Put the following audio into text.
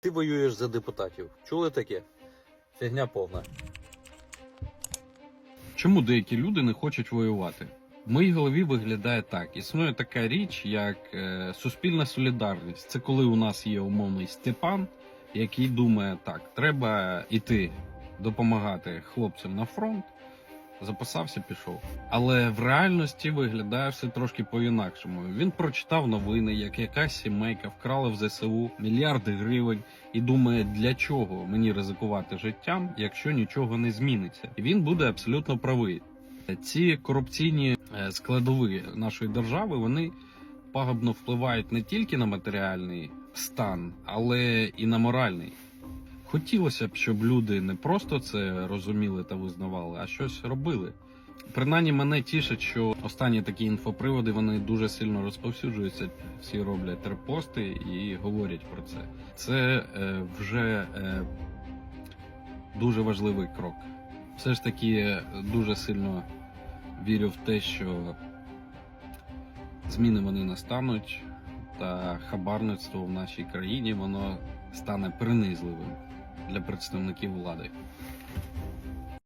Ти воюєш за депутатів. Чули таке? Фігня повна. Чому деякі люди не хочуть воювати? В моїй голові виглядає так: існує така річ, як е, суспільна солідарність. Це коли у нас є умовний Степан, який думає, так, треба іти допомагати хлопцям на фронт. Записався, пішов. Але в реальності виглядає все трошки по-інакшому. Він прочитав новини, як якась сімейка вкрала в ЗСУ мільярди гривень і думає, для чого мені ризикувати життям, якщо нічого не зміниться. І він буде абсолютно правий. Ці корупційні е, складові нашої держави вони пагубно впливають не тільки на матеріальний стан, але і на моральний. Хотілося б, щоб люди не просто це розуміли та визнавали, а щось робили. Принаймні мене тішить, що останні такі інфоприводи вони дуже сильно розповсюджуються. Всі роблять репости і говорять про це. Це е, вже е, дуже важливий крок. Все ж таки е, дуже сильно вірю в те, що зміни вони настануть, та хабарництво в нашій країні воно стане принизливим для представників влади.